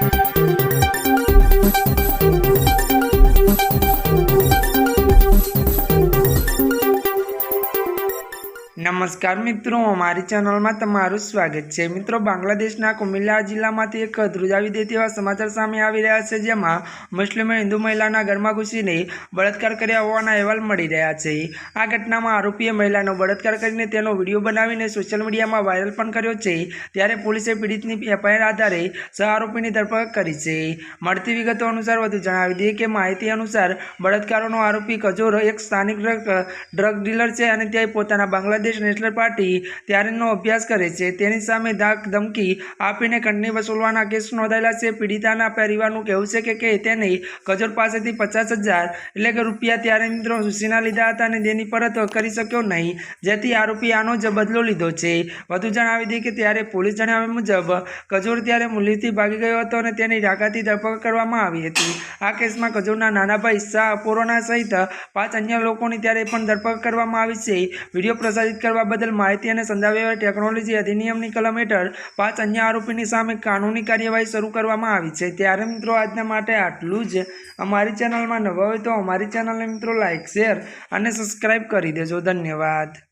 Thank you. નમસ્કાર મિત્રો, અમારી ચેનલમાં તમારું સ્વાગત છે. મિત્રો, બાંગ્લાદેશના કુમિલ્લા જિલ્લામાંથી એક ધ્રુજાવી દે એવા સમાચાર સામે આવી રહ્યા છે, જેમાં મુસ્લિમે હિન્દુ મહિલાના ઘરમાં ઘૂસીને બળાત્કાર કર્યા હોવાના અહેવાલ મળી રહ્યા છે. આ ઘટનામાં આરોપીએ મહિલાનો બળાત્કાર કરીને તેનો વીડિયો બનાવીને સોશિયલ મીડિયામાં વાયરલ પણ કર્યો છે. ત્યારે પોલીસે પીડિતની એફઆઈઆર આધારે સહ આરોપીની ધરપકડ કરી છે. મળતી વિગતો અનુસાર વધુ જણાવી દઈએ કે માહિતી અનુસાર બળાત્કારોનો આરોપી કજોર એક સ્થાનિક ડ્રગ ડીલર છે અને તે પોતાના બાંગ્લાદેશ નેશનલ પાર્ટી ત્યારેનો અભ્યાસ કરે છે. તેની સામે ધાક ધમકી આપીને કંડની વસૂલવાના કેસ નોંધાયેલા છે. પીડિતાના પરિવારનું કહેવું છે કે કે તેને કજોર પાસેથી પચાસ હજાર એટલે કે રૂપિયા ત્યારે મિત્રો સુશીના લીધા હતા અને તેની પરત કરી શક્યો નહીં. જેથી આરોપી આનો જ બદલો લીધો છે. વધુ જણાવી દઈએ કે ત્યારે પોલીસ જણાવ્યા મુજબ કજોર ત્યારે મુલ્લીથી ભાગી ગયો હતો અને તેની ડાકાથી ધરપકડ કરવામાં આવી હતી. આ કેસમાં કજોરના નાના ભાઈ શાહ પોરોના સહિત પાંચ અન્ય લોકોની ત્યારે પણ ધરપકડ કરવામાં આવી છે. વીડિયો પ્રસારિત કરવા બદલ માહિતી અને સંદેશાવ્યવહાર ટેકનોલોજી અધિનિયમની કલમ હેઠળ પાંચ અન્ય આરોપીની સામે કાનૂની કાર્યવાહી શરૂ કરવામાં આવી છે. ત્યારે મિત્રો આજના માટે આટલું જ. અમારી ચેનલમાં નવા હોય તો અમારી ચેનલને મિત્રો લાઇક શેર અને સબસ્ક્રાઈબ કરી દેજો. ધન્યવાદ.